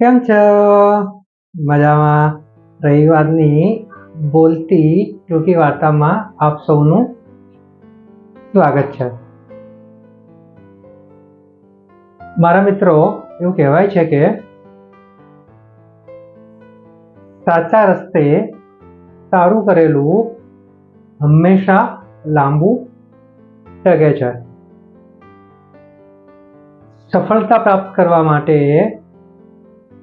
કેમ છો? મજામાં. રવિવારની બોલતી ટૂંકી વાર્તામાં આપ સૌનું સ્વાગત છે. મારા મિત્રો, એવું કહેવાય છે કે સાચા રસ્તે સારું કરેલું હંમેશા લાંબુ ટકે છે. સફળતા પ્રાપ્ત કરવા માટે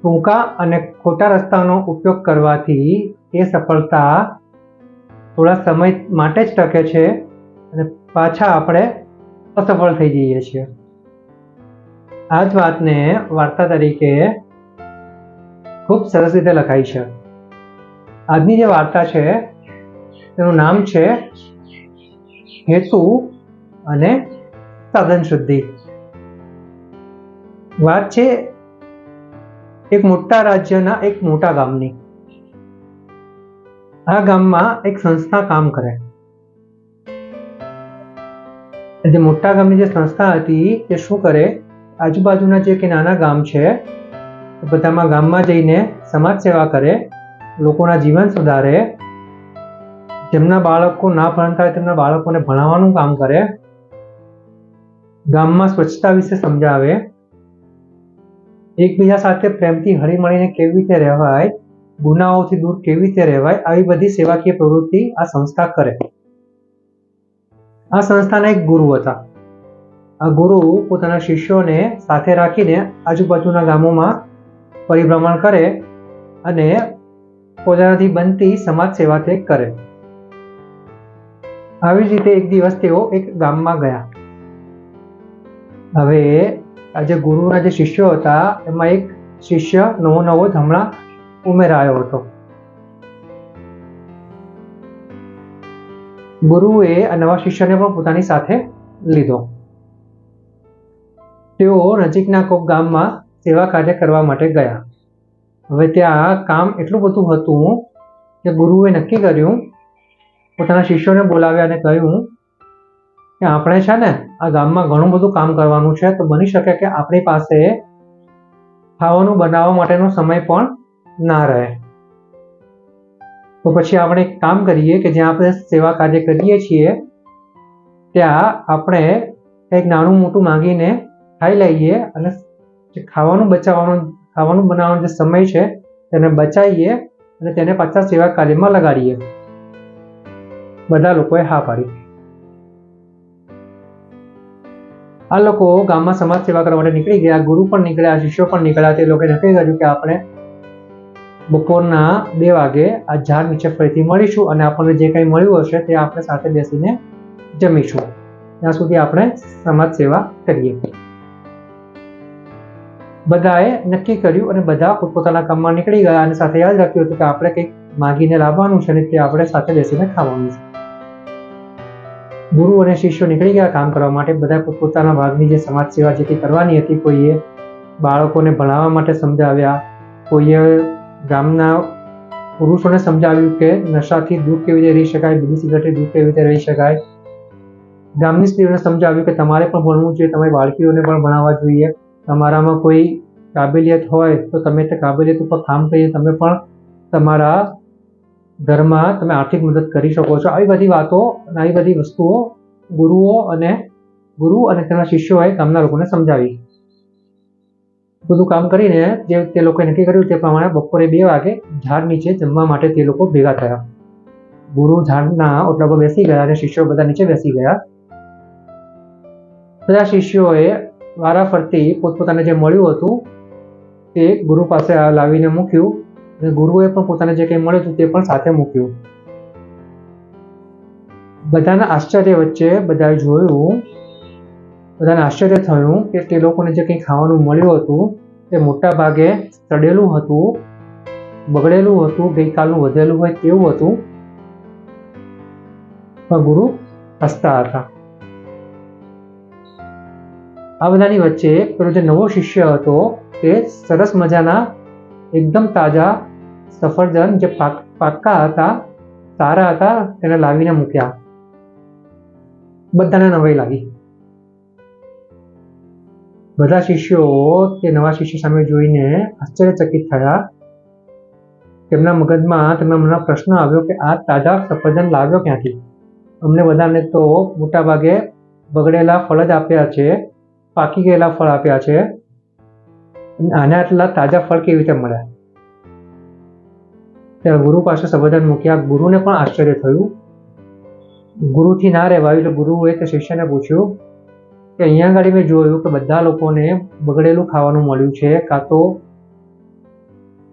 ટૂંકા અને ખોટા રસ્તાનો ઉપયોગ કરવાથી એ સફળતા થોડા સમય માટે જ ટકે છે અને પાછા આપણે અસફળ થઈ જઈએ છીએ. આ જ વાતને વાર્તા તરીકે ખૂબ સરસ રીતે લખાઈ છે. આજની જે વાર્તા છે, તેનું નામ છે હેતુ અને સાધન શુદ્ધિ. વાત છે એક મોટા રાજ્યના એક મોટા ગામની. આ ગામમાં એક સંસ્થા કામ કરે. જે મોટા ગામની જે સંસ્થા હતી તે શું કરે? આજુબાજુના જે કે નાના ગામ છે બધામાં ગામમાં જઈને સમાજ સેવા કરે, લોકોના જીવન સુધારે, જેમના બાળકો ના ભણતા હોય તેમના બાળકોને ભણાવવાનું કામ કરે, ગામમાં સ્વચ્છતા વિશે સમજાવે એકબીજા સાથે પ્રેમથી હળીમળીને કેવી રીતે રહેવાય, ગુનાઓથી દૂર કેવી રીતે રહેવાય, આવી બધી સેવાકીય પ્રવૃત્તિ આ સંસ્થા કરે. આ સંસ્થાના એક ગુરુ હતા. આ ગુરુ પોતાના શિષ્યોને સાથે રાખીને આજુબાજુના ગામોમાં પરિભ્રમણ કરે અને પોતાનાથી બનતી સમાજ સેવા તે કરે. આવી જ રીતે એક દિવસ તેઓ એક ગામમાં ગયા. હવે જે ગુરુના જે શિષ્યો હતા, એમાં એક શિષ્ય નવો નવો હમણાં ઉમેરાયો હતો. ગુરુએ આ નવા શિષ્યને પણ પોતાની સાથે લીધો. તેઓ નજીકના કોક ગામમાં સેવા કાર્ય કરવા માટે ગયા. હવે ત્યાં કામ એટલું બધું હતું કે ગુરુએ નક્કી કર્યું, પોતાના શિષ્યોને બોલાવ્યા અને કહ્યું કે આપણે છે ને આ ગામમાં ઘણું બધું કામ કરવાનું છે, તો બની શકે કે આપણી પાસે ખાવાનું બનાવવા માટેનો સમય પણ ના રહે. તો પછી આપણે એક કામ કરીએ કે જ્યાં આપણે સેવા કાર્ય કરીએ છીએ, ત્યાં આપણે કંઈક નાનું મોટું માંગીને ખાઈ લઈએ અને ખાવાનું બચાવવાનો, ખાવાનું બનાવવાનો જે સમય છે, તેને બચાવીએ અને તેને પાછા સેવા કાર્યમાં લગાડીએ. બધા લોકોએ હા પાડી. આ લોકો ગામમાં સમાજ સેવા કરવા માટે નીકળી ગયા, ગુરુ પણ નીકળ્યા, શિષ્યો પણ નીકળ્યા, તે લોકોએ નક્કી કર્યું કે આપણે બપોરના બે વાગે આ ઝાડ નીચે ફરીથી મળીશું અને આપણને જે કંઈ મળ્યું હશે તે આપણે સાથે બેસીને જમીશું. ત્યાં સુધી આપણે સમાજ સેવા કરીએ. બધાએ નક્કી કર્યું અને બધા પોતપોતાના કામમાં નીકળી ગયા અને સાથે યાદ રાખ્યું હતું કે આપણે કંઈક માગીને લાવવાનું છે અને તે આપણે સાથે બેસીને ખાવાનું છે. ગુરુ અને શિષ્યો નીકળી ગયા કામ કરવા માટે. બધા પોતપોતાના ભાગની જે સમાજ સેવા જેથી કરવાની હતી, કોઈએ બાળકોને ભણાવવા માટે સમજાવ્યા, કોઈએ ગામના પુરુષોને સમજાવ્યું કે નશાથી દૂર કેવી રીતે રહી શકાય બીડી સિગરેટથી દૂર કેવી રીતે રહી શકાય. ગામની સ્ત્રીઓને સમજાવ્યું કે તમારે પણ ભણવું જોઈએ, તમારી બાળકીઓને પણ ભણાવવા જોઈએ. તમારામાં કોઈ કાબેલિયત હોય તો તમે તે કાબેલિયત ઉપર કામ કરીને તમે પણ તમારા ઘરમાં તમે આર્થિક મદદ કરી શકો છો. આવી બધી વાતો આવી બધી વસ્તુઓ ગુરુઓ અને ગુરુ અને તેના શિષ્યોએ ગામના લોકોને સમજાવી. બધું કામ કરીને જે તે લોકોએ નક્કી કર્યું તે પ્રમાણે બપોરે બે વાગે ઝાડ નીચે જમવા માટે તે લોકો ભેગા થયા. ગુરુ ઝાડના ઓટલા પર બેસી ગયા અને શિષ્યો બધા નીચે બેસી ગયા. બધા શિષ્યોએ વારાફરતી પોતપોતાને જે મળ્યું હતું તે ગુરુ પાસે લાવીને મૂક્યું. અને ગુરુએ પણ પોતાને જે કંઈ મળ્યું હતું તે પણ સાથે મૂક્યું. બધાના આશ્ચર્ય વચ્ચે બધાએ જોયું, બધાને આશ્ચર્ય થયું કે તે લોકોને જે કંઈ ખાવાનું મળ્યું હતું તે મોટા ભાગે સડેલું હતું, બગડેલું હતું, ગઈકાલનું વધેલું હોય તેવું હતું. પણ ગુરુ હસતા હતા. આ બધાની વચ્ચે પેલો જે નવો શિષ્ય હતો તે સરસ મજાના એકદમ તાજા સફરજન જે પાક, પાક્કા હતા, સારા હતા, તેને લાવીને મૂક્યા. બધાને નવાઈ લાગી. બધા શિષ્યો તે નવા શિષ્ય સામે જોઈને આશ્ચર્યચકિત થયા. તેમના મગજમાં તેમના મનમાં પ્રશ્ન આવ્યો કે આ તાજા સફરજન લાવ્યો ક્યાંથી? અમને બધાને તો મોટાભાગે બગડેલા ફળ જ આપ્યા છે, પાકી ગયેલા ફળ આપ્યા છે. આને આટલા તાજા ફળ કેવી રીતે મળ્યા ત્યારે ગુરુ પાસે સંબોધન મૂક્યા. ગુરુને પણ આશ્ચર્ય થયું. ગુરુથી ના રહેવાયું. એટલે ગુરુએ તે શિષ્યને પૂછ્યું કે અહીંયા આગળ મેં જોયું કે બધા લોકોને બગડેલું ખાવાનું મળ્યું છે, કાં તો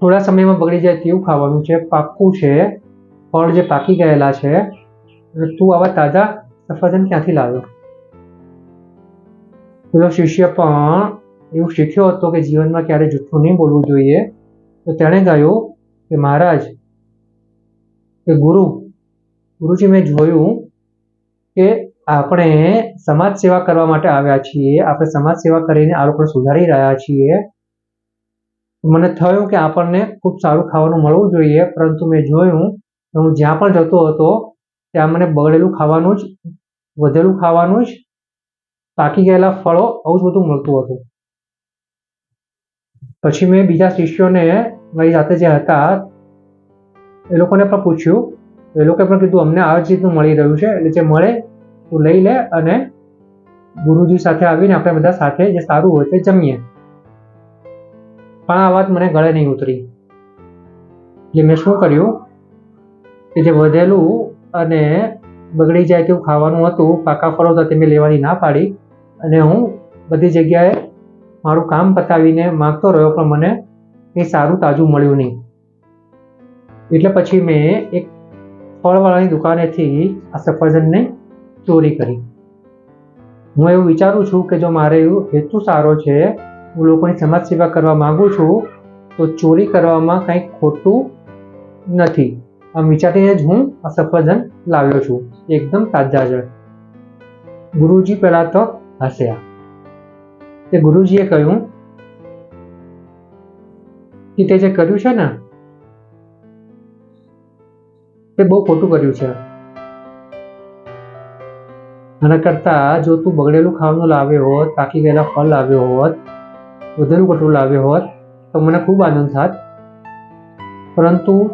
થોડા સમયમાં બગડી જાય તેવું ખાવાનું છે, પાક્કું છે, ફળ જે પાકી ગયેલા છે તું આવા તાજા સફરજન ક્યાંથી લાવ્યો? પેલો શિષ્ય પણ એવું શીખ્યો હતો કે જીવનમાં ક્યારે જૂઠું નહીં બોલવું જોઈએ, તો તેણે કહ્યું કે મહારાજ, કે ગુરુ, ગુરુજી મેં જોયું કે આપણે સમાજ સેવા કરવા માટે આવ્યા છીએ, આપણે સમાજ સેવા કરીને આ લોકોને સુધારી રહ્યા છીએ. મને થયું કે આપણને ખૂબ સારું ખાવાનું મળવું જોઈએ, પરંતુ મેં જોયું કે હું જ્યાં પણ જતો હતો, ત્યાં મને બગડેલું ખાવાનું જ, વધેલું ખાવાનું જ, પાકી ગયેલા ફળો આવું જ બધું મળતું હતું. પછી મેં બીજા શિષ્યોને મારી સાથે જે હતા, એ લોકોને પણ પૂછ્યું. એ લોકોએ પણ કીધું, અમને આ જ રીતનું મળી રહ્યું છે. એટલે જે મળે, તું લઈ લે અને ગુરુજી સાથે આવીને આપણે બધા સાથે જે સારું હોય તે જમીએ. પણ આ વાત મને ગળે નહીં ઉતરી. એટલે મેં શું કર્યું કે જે વધેલું અને બગડી જાય તેવું ખાવાનું હતું, પાકા ફળો હતા તે મેં લેવાની ના પાડી અને હું બધી જગ્યાએ મારું કામ પતાવીને માગતો રહ્યો, પણ મને એ સારું તાજું મળ્યું નહીં. એટલે પછી મેં એક ફળવાળાની દુકાનેથી આ સફરજનને ચોરી કરી. હું એવું વિચારું છું કે જો મારે હેતુ સારો છે, હું લોકોની સમાજ સેવા કરવા માગું છું, તો ચોરી કરવામાં કંઈ ખોટું નથી. આમ વિચારીને જ હું આ સફરજન લાવ્યો છું. એકદમ તાજા છે ગુરુજી પહેલા તો હસ્યા. તે ગુરુજીએ કહ્યું કે તે જે કર્યું છે ને, તે બહુ ખોટું કર્યું છે. આના કરતા જો તું બગડેલું ખાવાનું લાવ્યો હોત પાકી ગયેલા ફળ લાવ્યો હોત, વધેલું કટોરું લાવ્યો હોત, તો મને ખૂબ આનંદ થાત. પરંતુ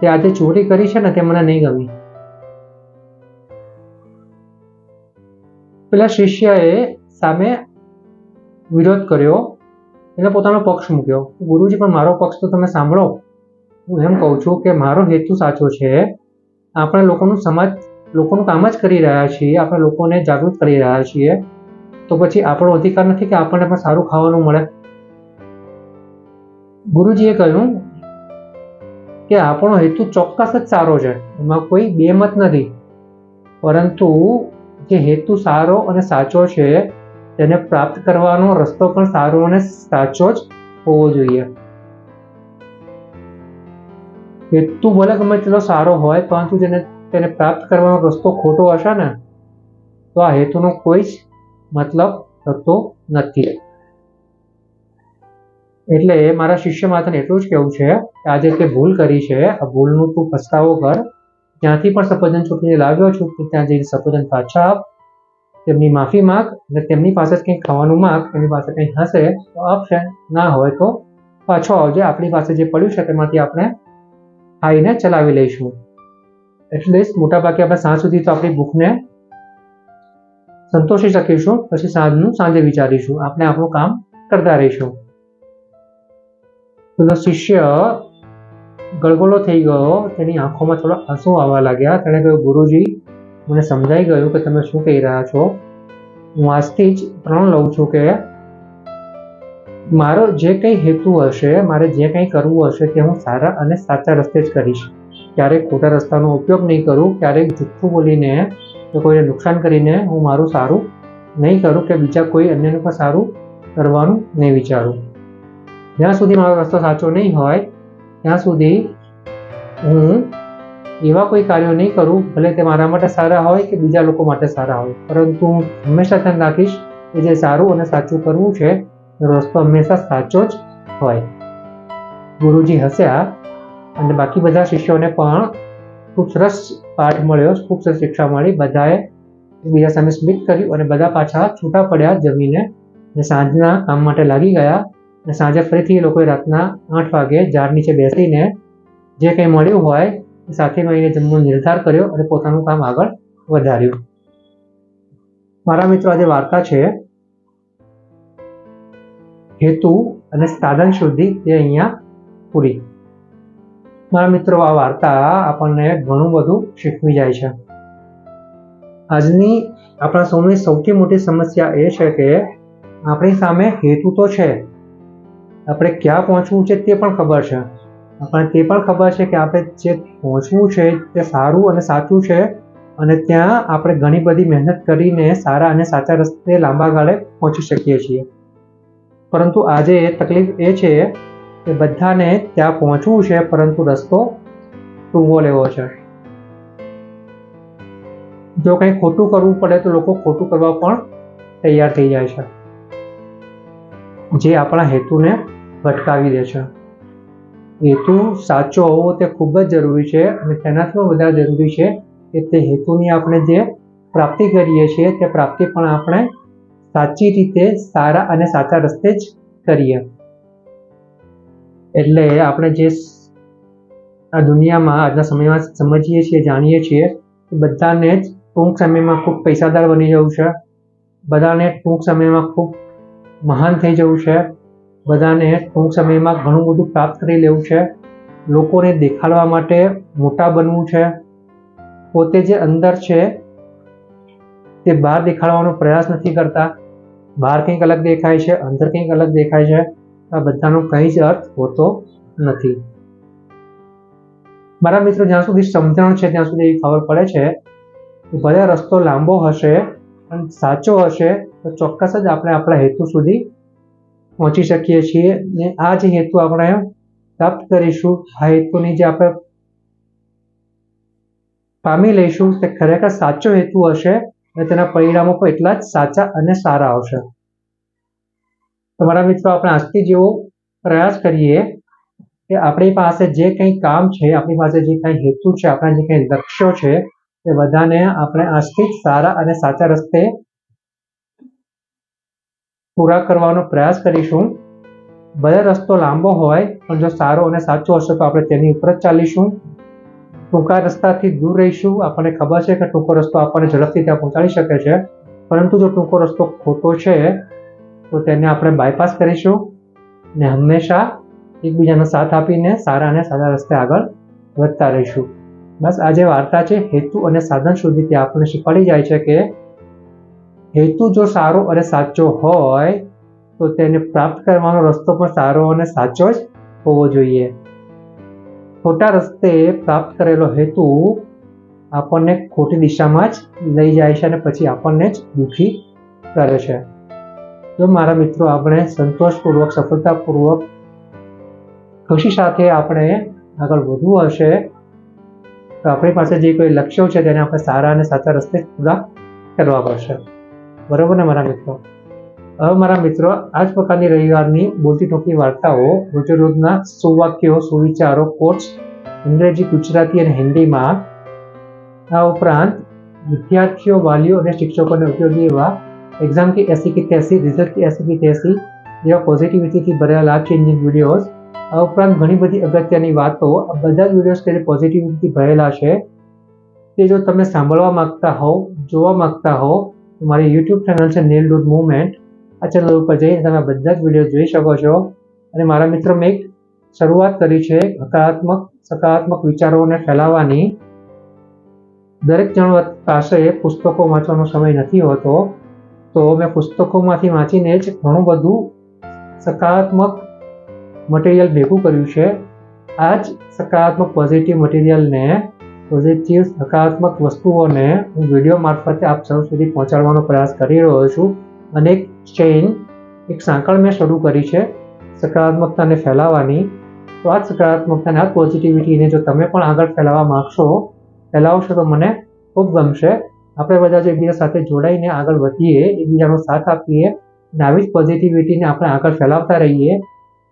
તે આજે ચોરી કરી છે ને તે મને નહીં ગમી. પેલા શિષ્યએ સામે વિરોધ કર્યો એને પોતાનો પક્ષ મૂક્યો. ગુરુજી, પણ મારો પક્ષ તો તમે સાંભળો. હું એમ કહું છું કે મારો હેતુ સાચો છે. આપણે લોકોનું સમાજ, લોકોનું કામ જ કરી રહ્યા છીએ. આપણે લોકોને જાગૃત કરી રહ્યા છીએ. તો પછી આપણો અધિકાર નથી કે આપણને પણ સારું ખાવાનું મળે. ગુરુજીએ કહ્યું કે આપણો હેતુ ચોક્કસ જ સારો છે. એમાં કોઈ બેમત નથી. પરંતુ જે હેતુ સારો અને સાચો છે તેને પ્રાપ્ત કરવાનો રસ્તો પણ સારો અને સાચો જ હોવો જોઈએ. હેતુ ભલે ગમે તેટલો સારો હોય, પરંતુ જેને તેને પ્રાપ્ત કરવાનો રસ્તો ખોટો હશે ને, તો આ હેતુનો કોઈ જ મતલબ થતો નથી. એટલે મારા શિષ્ય માથે એટલું જ કહેવું છે કે આજે તે ભૂલ કરી છે. આ ભૂલનું તું પસ્તાવો કર. જ્યાંથી પણ સફરજન છોકરીને લાવ્યો છું, ત્યાં જઈને સફરજન પાછા આપ. તેમની માફી માગ અને તેમની પાસે કંઈક ખાવાનું માગ તેમની પાસે કંઈ હશે તો આપશે ના હોય તો પાછો આવજે. આપણી પાસે જે પડ્યું છે તેમાંથી આપણે ખાઈને ચલાવી લઈશું. એટલીસ્ટ મોટાભાગે આપણે સાંજ સુધી તો આપણી ભૂખને સંતોષી શકીશું, પછી સાંજનું સાંજે વિચારીશું. આપણે આપણું કામ કરતા રહીશું. પેલો શિષ્ય ગળગોળો થઈ ગયો, તેની આંખોમાં થોડા આંસુ આવવા લાગ્યા. તેણે કહ્યું, ગુરુજી મને સમજાઈ ગયું કે તમે શું કહી રહ્યા છો. હું આજથી જ પ્રણ લઉં છું કે મારો જે કંઈ હેતુ હશે, મારે જે કંઈ કરવું હશે તે હું સારા અને સાચા રસ્તે જ કરીશ. ક્યારેક ખોટા રસ્તાનો ઉપયોગ નહીં કરું, ક્યારેક જુઠ્ઠું બોલીને કે કોઈને નુકસાન કરીને હું મારું સારું નહીં કરું કે બીજા કોઈ અન્યનું પણ સારું કરવાનું નહીં વિચારું. જ્યાં સુધી મારો રસ્તો સાચો નહીં હોય, ત્યાં સુધી હું એવા કોઈ કાર્યો નહીં કરું, ભલે તે મારા માટે સારા હોય કે બીજા લોકો માટે સારા હોય. પરંતુ હું હંમેશા ધ્યાન રાખીશ કે જે સારું અને સાચું કરવું છે રસ્તો હંમેશા સાચો જ હોય. ગુરુજી હસ્યા અને બાકી બધા શિષ્યોને પણ ખૂબ સરસ પાઠ મળ્યો, ખૂબ સરસ શિક્ષા મળી. બધાએ એકબીજા સામે સ્મિત કર્યું અને બધા પાછા છૂટા પડ્યા જમીને અને સાંજના કામ માટે લાગી ગયા અને સાંજે ફરીથી એ લોકોએ રાતના આઠ વાગે ઝાડ નીચે બેસીને જે કંઈ મળ્યું હોય સાથે મળીને જમવાનો નિર્ધાર કર્યો અને પોતાનું કામ આગળ વધાર્યું. મારા મિત્રો, આજે વાર્તા છે, હેતુ અને સાધન શુદ્ધિ તે અહીંયા પૂરી. મારા મિત્રો, આ વાર્તા આપણને ઘણું બધું શીખવી જાય છે. આજની આપણા સૌની સૌથી મોટી સમસ્યા એ છે કે આપણી સામે હેતુ તો છે. આપણે ક્યાં પહોંચવું છે તે પણ ખબર છે. આપણને તે પણ ખબર છે કે આપણે જે પહોંચવું છે તે સારું અને સાચું છે અને ત્યાં આપણે ઘણી બધી મહેનત કરીને સારા અને સાચા રસ્તે લાંબા ગાળે પહોંચી શકીએ છીએ. પરંતુ આજે તકલીફ એ છે કે બધાને ત્યાં પહોંચવું છે, પરંતુ રસ્તો ટૂંકો લેવો છે. જો કંઈ ખોટું કરવું પડે તો લોકો ખોટું કરવા પણ તૈયાર થઈ જાય છે. જે આપણા હેતુને ભટકાવી દે છે. હેતુ સાચો હોવો તે ખૂબ જ જરૂરી છે અને તેનાથી પણ વધારે જરૂરી છે કે તે હેતુની આપણે જે પ્રાપ્તિ કરીએ છીએ તે પ્રાપ્તિ પણ આપણે સાચી રીતે સારા અને સાચા રસ્તે જ કરીએ. એટલે આપણે જે આ દુનિયામાં આજના સમયમાં સમજીએ છીએ, જાણીએ છીએ બધાને જ ટૂંક સમયમાં ખૂબ પૈસાદાર બની જવું છે. બધાને ટૂંક સમયમાં ખૂબ મહાન થઈ જવું છે. બધાને ટૂંક સમયમાં ઘણું બધું પ્રાપ્ત કરી લેવું છે. લોકોને દેખાડવા માટે મોટા બનવું છે. પોતે જે અંદર છે, તે બહાર દેખાડવાનો પ્રયાસ નથી કરતા. બહાર કંઈક અલગ દેખાય છે, અંદર કંઈક અલગ દેખાય છે. આ બધાનો કંઈ જ અર્થ હોતો નથી. મારા મિત્રો, જ્યાં સુધી સમજણ છે, ત્યાં સુધી એવી ખબર પડે છે ભલે રસ્તો લાંબો હશે, પણ સાચો હશે, તો ચોક્કસ જ આપણે આપણા હેતુ સુધી પહોંચી શકીએ છીએ ને આ જે હેતુ આપણે પ્રાપ્ત કરીશું. આ હેતુની જે આપણે પામી લઈશું તે ખરેખર સાચો હેતુ હશે અને તેના પરિણામો પણ એટલા જ સાચા અને સારા આવશે. તમારા મિત્રો, આપણે આજથી જેવો પ્રયાસ કરીએ કે આપણી પાસે જે કંઈ કામ છે, આપણી પાસે જે કંઈ હેતુ છે, આપણા જે કંઈ લક્ષ્યો છે, તે બધાને આપણે આજથી સારા અને સાચા રસ્તે પૂરા કરવાનો પ્રયાસ કરીશું. ભલે રસ્તો લાંબો હોય, પણ જો સારો અને સાચો હશે તો આપણે તેની ઉપર જ ચાલીશું. ટૂંકા રસ્તાથી દૂર રહીશું. આપણને ખબર છે કે ટૂંકો રસ્તો આપણને ઝડપથી ત્યાં પહોંચાડી શકે છે. પરંતુ જો ટૂંકો રસ્તો ખોટો છે, તો તેને આપણે બાયપાસ કરીશું ને હંમેશા એકબીજાનો સાથ આપીને સારા અને સારા રસ્તે આગળ વધતા રહીશું. બસ આ જે વાર્તા છે, હેતુ અને સાધન સુધી તે આપણને શીખવાડી જાય છે કે હેતુ જો સારો અને સાચો હોય, તો તેને પ્રાપ્ત કરવાનો રસ્તો પણ સારો અને સાચો જ હોવો જોઈએ. ખોટા રસ્તે પ્રાપ્ત કરેલો હેતુ આપણને ખોટી દિશામાં જ લઈ જાય છે અને પછી આપણને જ દુઃખી કરે છે. જો મારા મિત્રો, આપણે સંતોષપૂર્વક, સફળતાપૂર્વક ખુશી સાથે આપણે આગળ વધવું હશે. તો આપણી પાસે જે કોઈ લક્ષ્યો છે, તેને આપણે સારા અને સાચા રસ્તે પૂરા કરવા પડશે. બરાબર ને મારા મિત્રો? હવે મારા મિત્રો, આ જ પ્રકારની રવિવારની બોલતી ટોકની વાર્તાઓ, રોજેરોજના સુવાક્યો, સુવિચારો કોર્સ અંગ્રેજી ગુજરાતી અને હિન્દીમાં. આ ઉપરાંત વિદ્યાર્થીઓ, વાલીઓ અને શિક્ષકોને ઉપયોગી એવા એક્ઝામ કે એસી કે તેસી રિઝલ્ટ કે એસી કે તેસી જેવા પોઝિટિવિટીથી ભરેલા આ ચેન્જિંગ વિડીયોઝ. આ ઉપરાંત ઘણી બધી અગત્યની વાતો, આ બધા જ વિડીયોઝ કે જે પોઝિટિવિટીથી ભરેલા છે. તે જો તમે સાંભળવા માગતા હોવ, જોવા માગતા હોવ મારી યુટ્યુબ ચેનલ છે નેલ ડૂડ મુવમેન્ટ આ ચેનલ ઉપર જઈને તમે બધા જ વીડિયો જોઈ શકો છો. અને મારા મિત્રો મેં એક શરૂઆત કરી છે હકારાત્મક, સકારાત્મક વિચારોને ફેલાવવાની. દરેક જણ પાસે પુસ્તકો વાંચવાનો સમય નથી હોતો, તો મેં પુસ્તકોમાંથી વાંચીને જ ઘણું બધું સકારાત્મક મટીરિયલ ભેગું કર્યું છે. આ જ સકારાત્મક પોઝિટિવ મટીરિયલને પોઝિટિવ સકારાત્મક વસ્તુઓને હું વીડિયો મારફતે આપ સૌ સુધી પહોંચાડવાનો પ્રયાસ કરી રહ્યો છું. અને એક ચેઇન એક સાંકળ મેં શરૂ કરી છે, સકારાત્મકતાને ફેલાવવાની. તો આ સકારાત્મકતાને, આ પોઝિટિવિટીને જો તમે પણ આગળ ફેલાવવા માગશો, ફેલાવશો તો મને ખૂબ ગમશે. આપણે બધા જો એકબીજા સાથે જોડાઈને આગળ વધીએ, એકબીજાનો સાથ આપીએ, અને આવી જ પોઝિટિવિટીને આપણે આગળ ફેલાવતા રહીએ,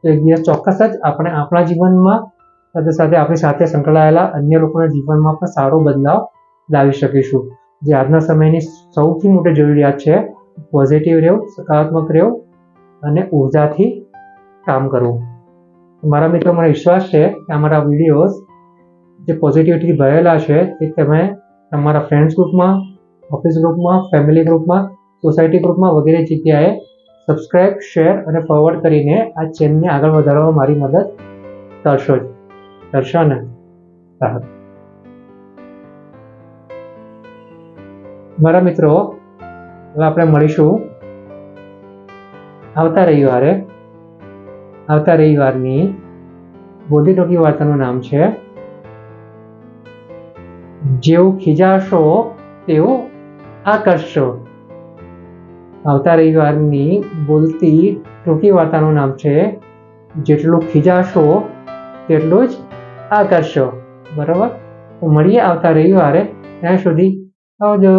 તો એક દિવસ ચોક્કસ જ આપણે આપણા જીવનમાં સાથે સાથે આપણી સાથે સંકળાયેલા અન્ય લોકોના જીવનમાં પણ સારો બદલાવ લાવી શકીશું. જે આજના સમયની સૌથી મોટી જરૂરિયાત છે પોઝિટિવ રહેવું સકારાત્મક રહેવું અને ઉર્જાથી કામ કરવું. મારા મિત્રો મને વિશ્વાસ છે કે અમારા વિડીયોઝ જે પોઝિટિવિટી ભરેલા છે તે તમે તમારા ફ્રેન્ડ્સ ગ્રુપમાં ઓફિસ ગ્રુપમાં ફેમિલી ગ્રુપમાં સોસાયટી ગ્રુપમાં વગેરે જગ્યાએ સબસ્ક્રાઇબ શેર અને ફોરવર્ડ કરીને આ ચેનલને આગળ વધારવામાં મારી મદદ કરશો જ. કરશો મારા મિત્રો, હવે આપણે મળીશું આવતા રવિવારે. આવતા રવિવારની બોધી ટોકી વાર્તાનું નામ છે જેવું ખીજાશો તેવું આકર્ષો. આવતા રવિવારની બોલતી ટૂંકી વાર્તાનું નામ છે, જેટલું ખીજાશો, તેટલું જ આકર્ષો બરાબર? તો મળીએ આવતા રવિવારે. ત્યાં સુધી આવજો.